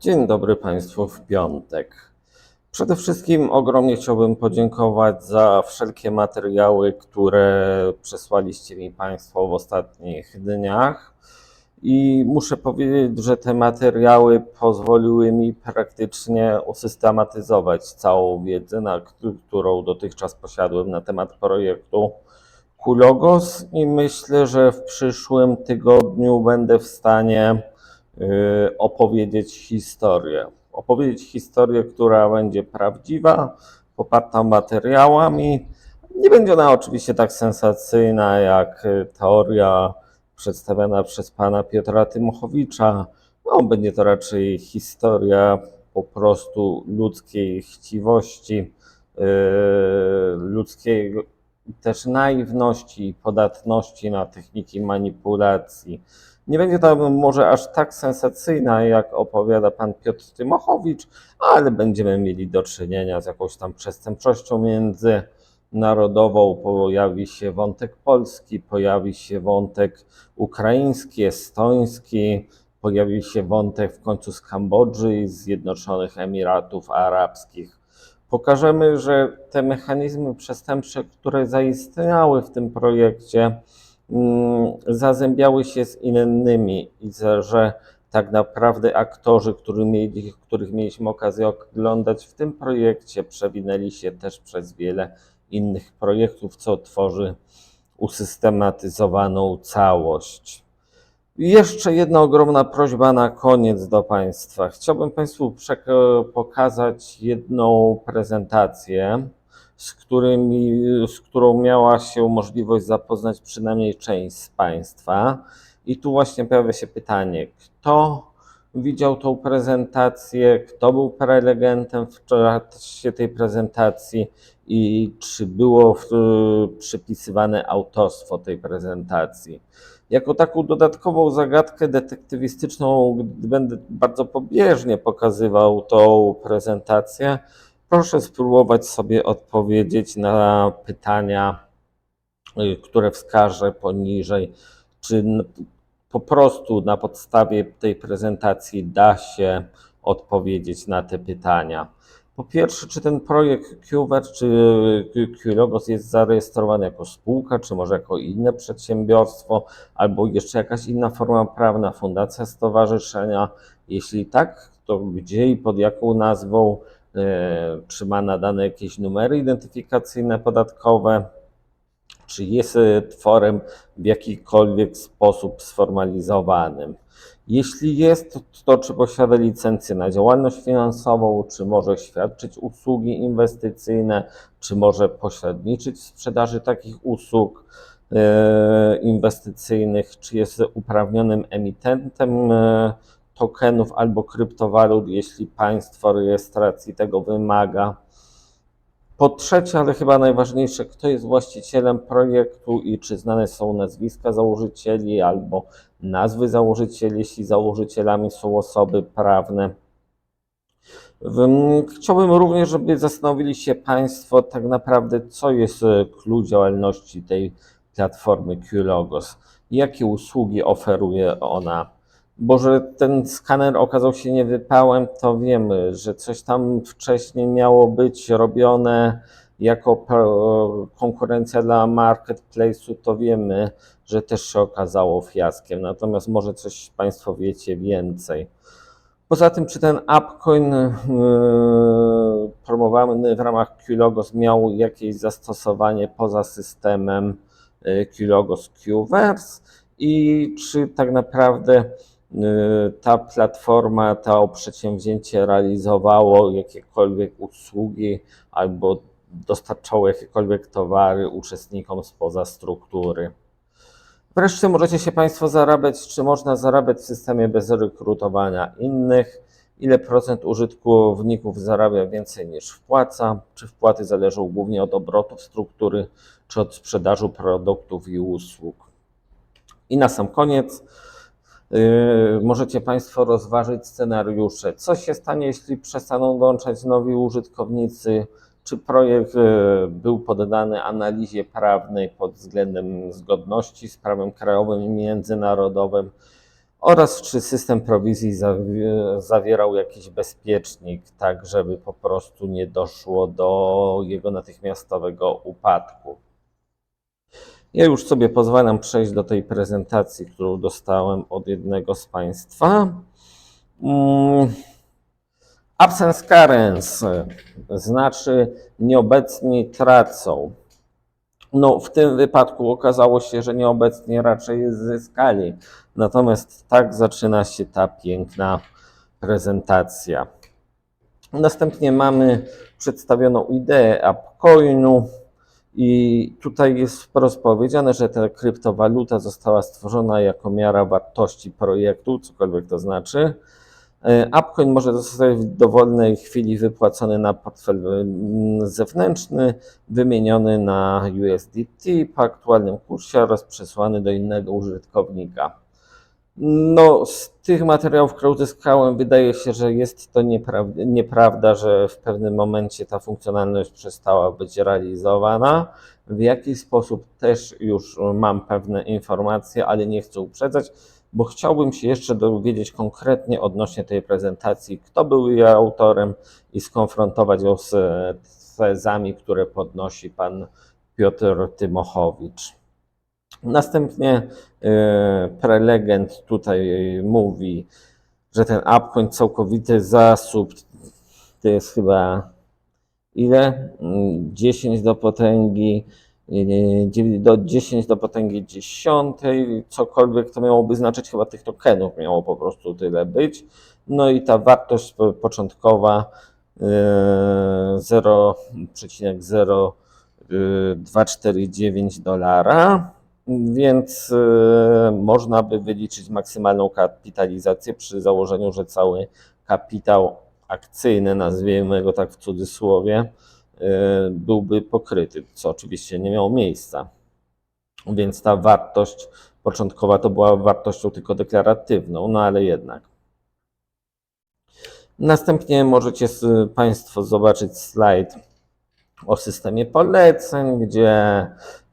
Dzień dobry Państwu w piątek. Przede wszystkim ogromnie chciałbym podziękować za wszelkie materiały, które przesłaliście mi Państwo w ostatnich dniach. I muszę powiedzieć, że te materiały pozwoliły mi praktycznie usystematyzować całą wiedzę, którą dotychczas posiadłem na temat projektu Kulogos i myślę, że w przyszłym tygodniu będę w stanie opowiedzieć historię. Opowiedzieć historię, która będzie prawdziwa, poparta materiałami. Nie będzie ona oczywiście tak sensacyjna jak y, teoria przedstawiona przez pana Piotra Tymochowicza. No, będzie to raczej historia po prostu ludzkiej chciwości, yy, ludzkiej też naiwności i podatności na techniki manipulacji. Nie będzie to może aż tak sensacyjna, jak opowiada pan Piotr Tymochowicz, ale będziemy mieli do czynienia z jakąś tam przestępczością międzynarodową. Pojawi się wątek polski, pojawi się wątek ukraiński, estoński, pojawi się wątek w końcu z Kambodży i Zjednoczonych Emiratów Arabskich. Pokażemy, że te mechanizmy przestępcze, które zaistniały w tym projekcie, zazębiały się z innymi i że- tak naprawdę aktorzy, których, mieli, których mieliśmy okazję oglądać w tym projekcie, przewinęli się też przez wiele innych projektów, co tworzy usystematyzowaną całość. Jeszcze jedna ogromna prośba na koniec do Państwa. Chciałbym Państwu pokazać jedną prezentację, z, którymi, z którą miała się możliwość zapoznać przynajmniej część z Państwa. I tu właśnie pojawia się pytanie, kto widział tą prezentację, kto był prelegentem w czasie tej prezentacji i czy było w, przypisywane autorstwo tej prezentacji. Jako taką dodatkową zagadkę detektywistyczną, będę bardzo pobieżnie pokazywał tą prezentację, proszę spróbować sobie odpowiedzieć na pytania, y, które wskażę poniżej. Czy po prostu na podstawie tej prezentacji da się odpowiedzieć na te pytania? Po pierwsze, czy ten projekt QWER czy QLogos jest zarejestrowany jako spółka, czy może jako inne przedsiębiorstwo, albo jeszcze jakaś inna forma prawna, fundacja, stowarzyszenia? Jeśli tak, to gdzie i pod jaką nazwą? E, Czy ma nadane jakieś numery identyfikacyjne podatkowe? Czy jest e, tworem w jakikolwiek sposób sformalizowanym? Jeśli jest, to, czy posiada licencję na działalność finansową, czy może świadczyć usługi inwestycyjne, czy może pośredniczyć w sprzedaży takich usług e, inwestycyjnych, czy jest uprawnionym emitentem e, tokenów albo kryptowalut, jeśli państwo rejestracji tego wymaga. Po trzecie, ale chyba najważniejsze, kto jest właścicielem projektu i czy znane są nazwiska założycieli albo nazwy założycieli, jeśli założycielami są osoby prawne. Chciałbym również, żeby zastanowili się Państwo tak naprawdę, co jest e, clue działalności tej platformy QLogos, jakie usługi oferuje ona. Bo że ten skaner okazał się niewypałem, to wiemy, że coś tam wcześniej miało być robione jako konkurencja dla marketplace'u, to wiemy, że też się okazało fiaskiem. Natomiast może coś Państwo wiecie więcej. Poza tym, czy ten AppCoin yy, promowany w ramach QLogos miał jakieś zastosowanie poza systemem yy, QLogos QVerse i czy tak naprawdę yy, ta platforma, to przedsięwzięcie realizowało jakiekolwiek usługi albo dostarczało jakiekolwiek towary uczestnikom spoza struktury. Wreszcie możecie się Państwo zarabiać, czy można zarabiać w systemie bez rekrutowania innych, ile procent użytkowników zarabia więcej niż wpłaca, czy wpłaty zależą głównie od obrotów struktury, czy od sprzedaży produktów i usług. I na sam koniec możecie Państwo rozważyć scenariusze. Co się stanie, jeśli przestaną dołączać nowi użytkownicy? Czy projekt yy, był poddany analizie prawnej pod względem zgodności z prawem krajowym i międzynarodowym? oraz czy system prowizji zawi- zawierał jakiś bezpiecznik, tak żeby po prostu nie doszło do jego natychmiastowego upadku. Ja już sobie pozwalam przejść do tej prezentacji, którą dostałem od jednego z Państwa. Mm, Absence carence znaczy nieobecni tracą. No, w tym wypadku okazało się, że nieobecnie raczej zyskali. Natomiast tak zaczyna się ta piękna prezentacja. Następnie mamy przedstawioną ideę AppCoinu i tutaj jest wprost powiedziane, że ta kryptowaluta została stworzona jako miara wartości projektu, cokolwiek to znaczy. E, AppCoin może zostać w dowolnej chwili wypłacony na portfel zewnętrzny, wymieniony na USDT po aktualnym kursie oraz przesłany do innego użytkownika. No, z tych materiałów, które uzyskałem, wydaje się, że jest to nieprawda, nieprawda, że w pewnym momencie ta funkcjonalność przestała być realizowana. W jaki sposób też już mam pewne informacje, ale nie chcę uprzedzać, bo chciałbym się jeszcze dowiedzieć konkretnie odnośnie tej prezentacji, kto był jej autorem i skonfrontować ją z tezami, które podnosi pan Piotr Tymochowicz. Następnie e, prelegent tutaj mówi, że ten upcoin całkowity zasób to jest chyba ile? 10 do potęgi e, do 10 do potęgi 10, cokolwiek to miałoby znaczyć, chyba tych tokenów miało po prostu tyle być. No i ta wartość początkowa e, 0,0249 dolara więc y, można by wyliczyć maksymalną kapitalizację przy założeniu, że cały kapitał akcyjny, nazwijmy go tak w cudzysłowie, y, byłby pokryty, co oczywiście nie miało miejsca. Więc ta wartość początkowa to była wartością tylko deklaratywną, no ale jednak. Następnie możecie Państwo zobaczyć slajd o systemie poleceń, gdzie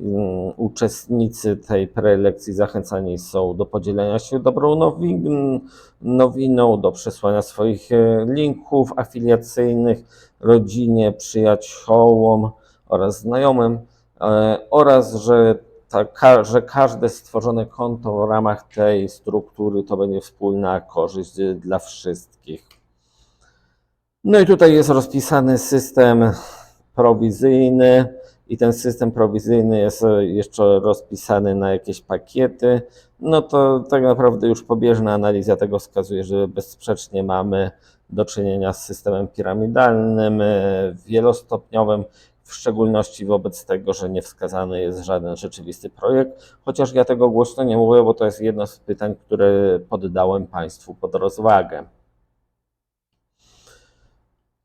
mm, uczestnicy tej prelekcji zachęcani są do podzielenia się dobrą nowin, nowiną, do przesłania swoich e, linków afiliacyjnych rodzinie, przyjaciołom oraz znajomym e, oraz, że, ta, że każde stworzone konto w ramach tej struktury to będzie wspólna korzyść dla wszystkich. No i tutaj jest rozpisany system prowizyjny i ten system prowizyjny jest jeszcze rozpisany na jakieś pakiety, no to tak naprawdę już pobieżna analiza tego wskazuje, że bezsprzecznie mamy do czynienia z systemem piramidalnym, e, wielostopniowym, w szczególności wobec tego, że nie wskazany jest żaden rzeczywisty projekt, chociaż ja tego głośno nie mówię, bo to jest jedno z pytań, które poddałem Państwu pod rozwagę.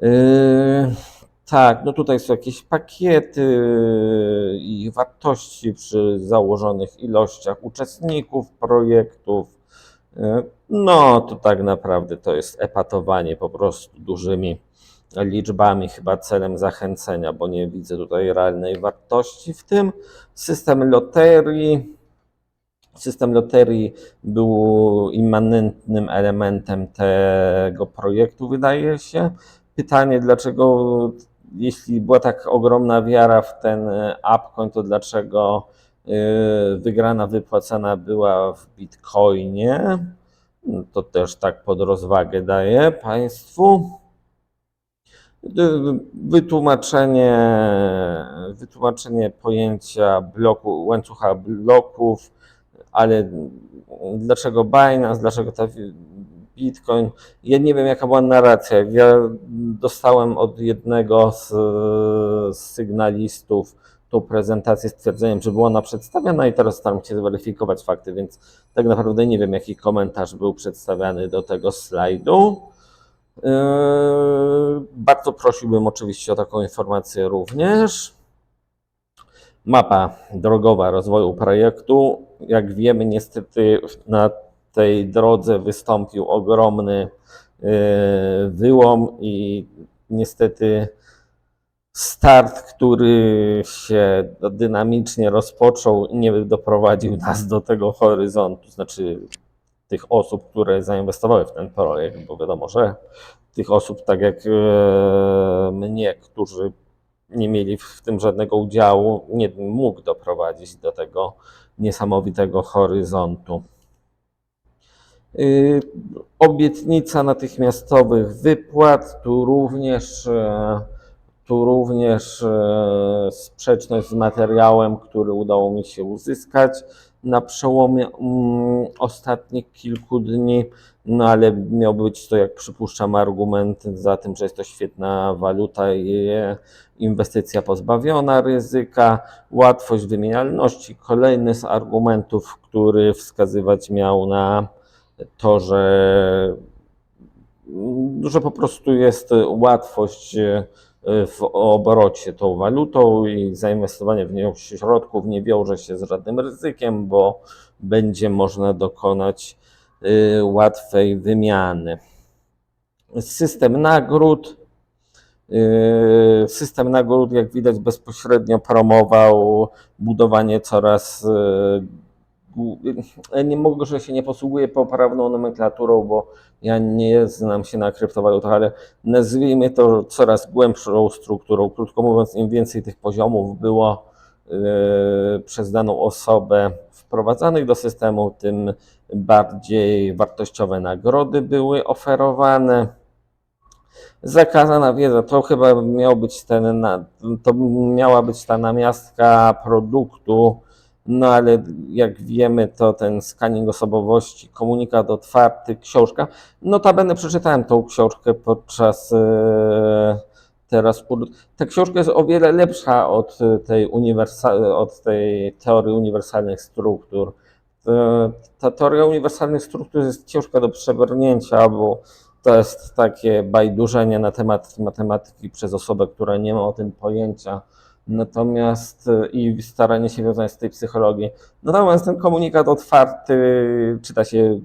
Yy... Tak, no tutaj są jakieś pakiety i wartości przy założonych ilościach uczestników projektów. No to tak naprawdę to jest epatowanie po prostu dużymi liczbami, chyba celem zachęcenia, bo nie widzę tutaj realnej wartości w tym. System loterii. System loterii był immanentnym elementem tego projektu, wydaje się. Pytanie, dlaczego jeśli była tak ogromna wiara w ten upcoin, to dlaczego y, wygrana wypłacana była w bitcoinie? To też tak pod rozwagę daję Państwu. Wytłumaczenie, wytłumaczenie pojęcia bloku, łańcucha bloków, ale dlaczego Binance, dlaczego ta Bitcoin. Ja nie wiem, jaka była narracja. Ja dostałem od jednego z, sygnalistów tą prezentację z twierdzeniem, że była ona przedstawiana i teraz staram się zweryfikować fakty, więc tak naprawdę nie wiem, jaki komentarz był przedstawiany do tego slajdu. Yy, bardzo prosiłbym oczywiście o taką informację również. Mapa drogowa rozwoju projektu. Jak wiemy, niestety na tej drodze wystąpił ogromny e, wyłom i niestety start, który się dynamicznie rozpoczął, nie doprowadził nas do tego horyzontu. Znaczy, tych osób, które zainwestowały w ten projekt, bo wiadomo, że tych osób, tak jak e, mnie, którzy nie mieli w tym żadnego udziału, nie mógł doprowadzić do tego niesamowitego horyzontu. Y, Obietnica natychmiastowych wypłat, tu również, e, tu również e, sprzeczność z materiałem, który udało mi się uzyskać na przełomie mm, ostatnich kilku dni, no ale miał być to, jak przypuszczam, argument za tym, że jest to świetna waluta i inwestycja pozbawiona ryzyka, łatwość wymienialności. Kolejny z argumentów, który wskazywać miał na to, że, że po prostu jest łatwość e, w obrocie tą walutą i zainwestowanie w nią środków nie wiąże się z żadnym ryzykiem, bo będzie można dokonać e, łatwej wymiany. System nagród. e, System nagród, jak widać, bezpośrednio promował budowanie coraz Nie mogę, że się nie posługuję poprawną nomenklaturą, bo ja nie znam się na kryptowalutach, ale nazwijmy to coraz głębszą strukturą. Krótko mówiąc, im więcej tych poziomów było e, przez daną osobę wprowadzanych do systemu, tym bardziej wartościowe nagrody były oferowane. Zakazana wiedza, to chyba miał być ten, to miała być ta namiastka produktu, no ale jak wiemy, to ten scanning osobowości, komunikat otwarty, książka. Notabene przeczytałem tą książkę podczas e, teraz. Ta książka jest o wiele lepsza od tej, uniwersa- od tej teorii uniwersalnych struktur. E, Ta teoria uniwersalnych struktur jest ciężka do przebrnięcia, bo to jest takie bajdurzenie na temat matematyki przez osobę, która nie ma o tym pojęcia. Natomiast e, i staranie się wiązać z tej psychologii. Natomiast ten komunikat otwarty czyta się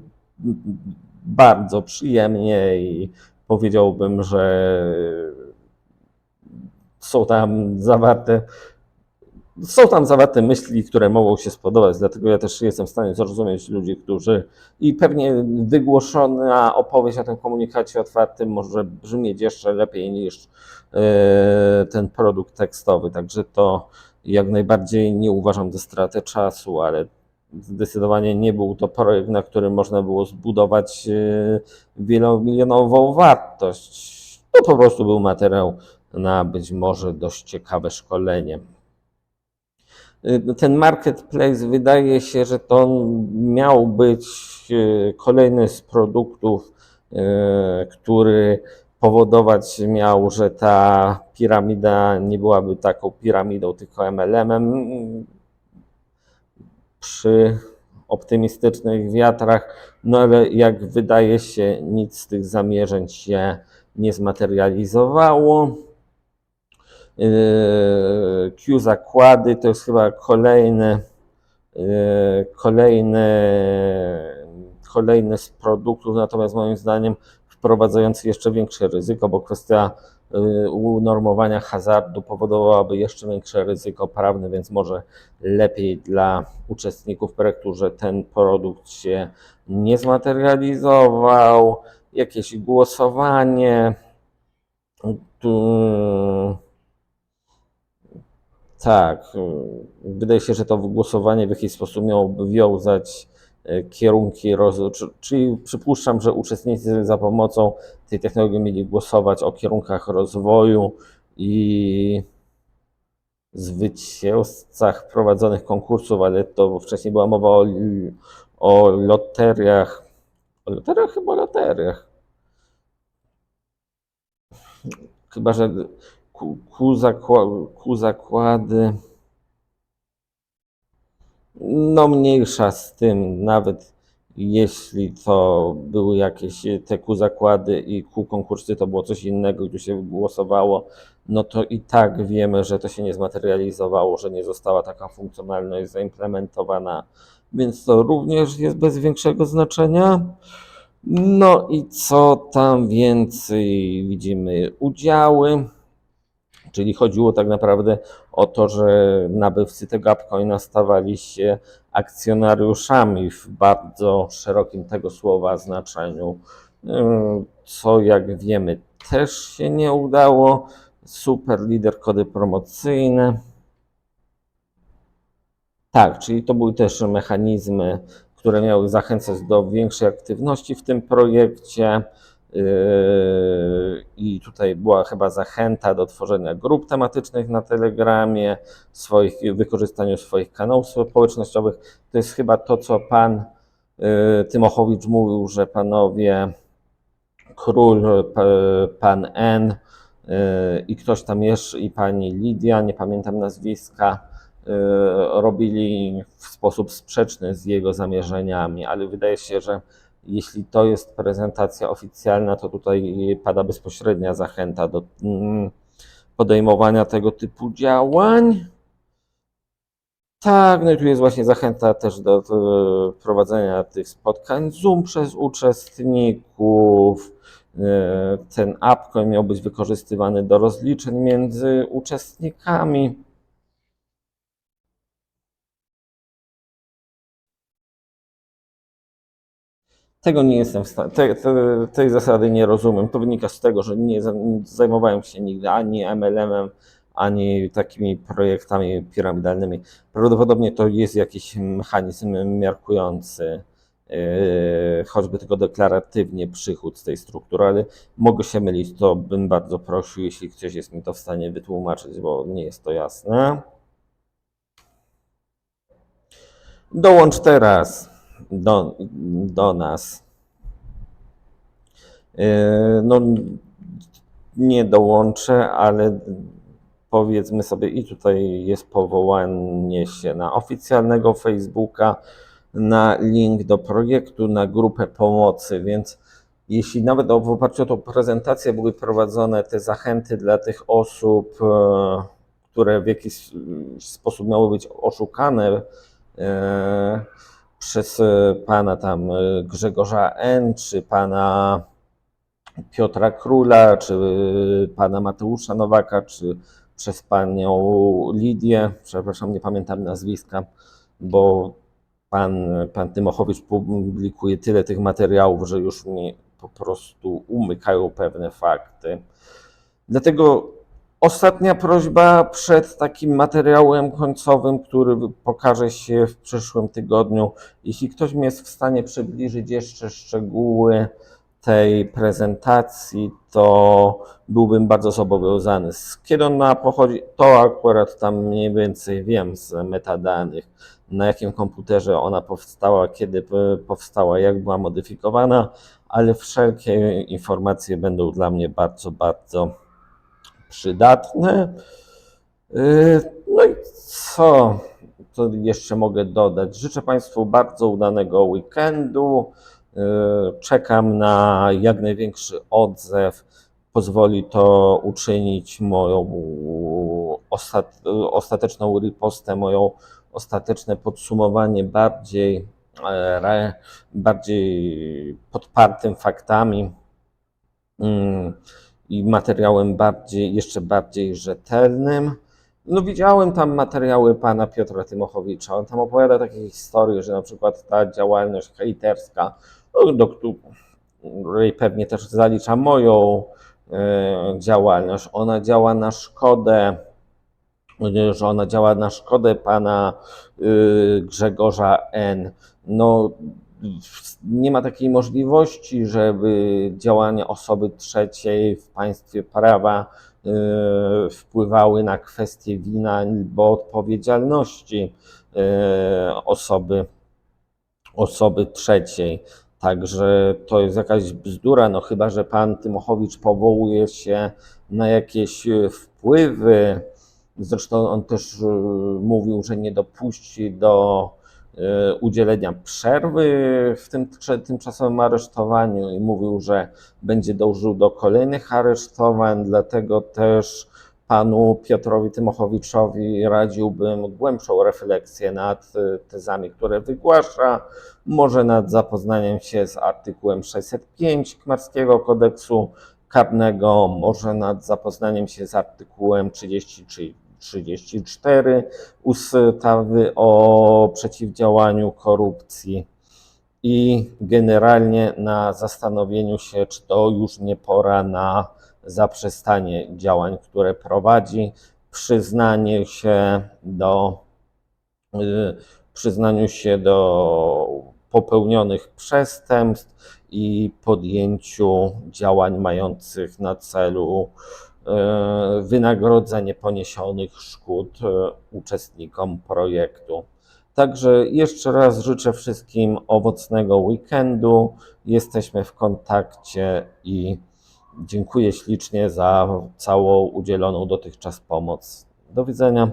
bardzo przyjemnie i powiedziałbym, że są tam zawarte są tam zawarte myśli, które mogą się spodobać, dlatego ja też jestem w stanie zrozumieć ludzi, którzy i pewnie wygłoszona opowieść o tym komunikacie otwartym może brzmieć jeszcze lepiej niż e, ten produkt tekstowy, także to jak najbardziej nie uważam za stratę czasu, ale zdecydowanie nie był to projekt, na którym można było zbudować e, wielomilionową wartość. To po prostu był materiał na być może dość ciekawe szkolenie. Y, Ten marketplace wydaje się, że to miał być y, kolejny z produktów, y, który powodować miał, że ta piramida nie byłaby taką piramidą, tylko MLM-em. Przy optymistycznych wiatrach, no ale jak wydaje się, nic z tych zamierzeń się nie zmaterializowało. Yy, Q zakłady to jest chyba kolejny, yy, kolejny, kolejny z produktów, natomiast moim zdaniem wprowadzający jeszcze większe ryzyko, bo kwestia yy, unormowania hazardu powodowałaby jeszcze większe ryzyko prawne, więc może lepiej dla uczestników projektu, że ten produkt się nie zmaterializował, jakieś głosowanie. Tu- tak, y, wydaje się, że to głosowanie w jakiś sposób miałoby wiązać y, kierunki rozwoju, czyli przypuszczam, że uczestnicy za pomocą tej technologii mieli głosować o kierunkach rozwoju i zwycięzcach prowadzonych konkursów, ale to wcześniej była mowa o, o loteriach. O loteriach? Chyba o loteriach. Chyba, że ku, ku, zakła, ku zakłady. No mniejsza z tym, nawet jeśli to były jakieś te ku zakłady i ku konkursy, to było coś innego, gdzie się głosowało, no to i tak wiemy, że to się nie zmaterializowało, że nie została taka funkcjonalność zaimplementowana, więc to również jest bez większego znaczenia. No i co tam więcej widzimy? Udziały. Czyli chodziło tak naprawdę o to, że nabywcy tego upcoina stawali się akcjonariuszami w bardzo szerokim tego słowa znaczeniu, co jak wiemy też się nie udało. Super lider kody promocyjne. Tak, czyli to były też mechanizmy, które miały zachęcać do większej aktywności w tym projekcie. Yy, I tutaj była chyba zachęta do tworzenia grup tematycznych na Telegramie, swoich, wykorzystaniu swoich kanałów społecznościowych. To jest chyba to, co pan yy, Tymochowicz mówił, że panowie Król, pan N yy, i ktoś tam jeszcze, i pani Lidia, nie pamiętam nazwiska, robili w sposób sprzeczny z jego zamierzeniami, ale wydaje się, że jeśli to jest prezentacja oficjalna, to tutaj pada bezpośrednia zachęta do mm, podejmowania tego typu działań. Tak, no i tu jest właśnie zachęta też do e, prowadzenia tych spotkań Zoom przez uczestników. E, Ten appcoin miał być wykorzystywany do rozliczeń między uczestnikami. Tego nie jestem w stanie, te, te, tej zasady nie rozumiem. To wynika z tego, że nie za- nie zajmowałem się nigdy ani MLM-em, ani takimi projektami piramidalnymi. Prawdopodobnie to jest jakiś mechanizm miarkujący, yy, choćby tylko deklaratywnie przychód z tej struktury, ale mogę się mylić, to bym bardzo prosił, jeśli ktoś jest mi to w stanie wytłumaczyć, bo nie jest to jasne. Dołącz teraz do, do nas. Yy, No, nie dołączę, ale powiedzmy sobie, i tutaj jest powołanie się na oficjalnego Facebooka, na link do projektu, na grupę pomocy, więc jeśli nawet w oparciu o tą prezentację były prowadzone te zachęty dla tych osób, e, które w jakiś sposób miały być oszukane e, przez e, pana tam e, Grzegorza N, czy pana Piotra Króla, czy e, pana Mateusza Nowaka, czy przez panią Lidię, przepraszam, nie pamiętam nazwiska, bo pan, pan Tymochowicz publikuje tyle tych materiałów, że już mi po prostu umykają pewne fakty. Dlatego ostatnia prośba przed takim materiałem końcowym, który pokaże się w przyszłym tygodniu. Jeśli ktoś mi jest w stanie przybliżyć jeszcze szczegóły tej prezentacji, to byłbym bardzo zobowiązany. Kiedy ona pochodzi, to akurat tam mniej więcej wiem z metadanych, na jakim komputerze ona powstała, kiedy powstała, jak była modyfikowana, ale wszelkie informacje będą dla mnie bardzo, bardzo przydatne. Yy, No i co to jeszcze mogę dodać? Życzę Państwu bardzo udanego weekendu. Yy, Czekam na jak największy odzew. Pozwoli to uczynić moją ostat, ostateczną ripostę, moją ostateczne podsumowanie bardziej, e, bardziej podpartym faktami mm, i materiałem bardziej, jeszcze bardziej rzetelnym. No widziałem tam materiały pana Piotra Tymochowicza. On tam opowiada takie historie, że na przykład ta działalność hejterska, no, do której pewnie też zalicza moją e, działalność, ona działa na szkodę, że ona działa na szkodę pana y, Grzegorza N. No, nie ma takiej możliwości, żeby działania osoby trzeciej w państwie prawa y, wpływały na kwestie wina albo odpowiedzialności y, osoby, osoby trzeciej. Także to jest jakaś bzdura, no chyba, że pan Tymochowicz powołuje się na jakieś y, wpływy. Zresztą on też mówił, że nie dopuści do udzielenia przerwy w tym tymczasowym aresztowaniu i mówił, że będzie dążył do kolejnych aresztowań, dlatego też panu Piotrowi Tymochowiczowi radziłbym głębszą refleksję nad y, tezami, które wygłasza, może nad zapoznaniem się z artykułem 605 Kmarskiego Kodeksu karnego, może nad zapoznaniem się z artykułem 33 34 ustawy o przeciwdziałaniu korupcji. I generalnie na zastanowieniu się, czy to już nie pora na zaprzestanie działań, które prowadzi, przyznanie się do y, przyznaniu się do popełnionych przestępstw i podjęciu działań mających na celu wynagrodzenie poniesionych szkód e, uczestnikom projektu. Także jeszcze raz życzę wszystkim owocnego weekendu. Jesteśmy w kontakcie i dziękuję ślicznie za całą udzieloną dotychczas pomoc. Do widzenia.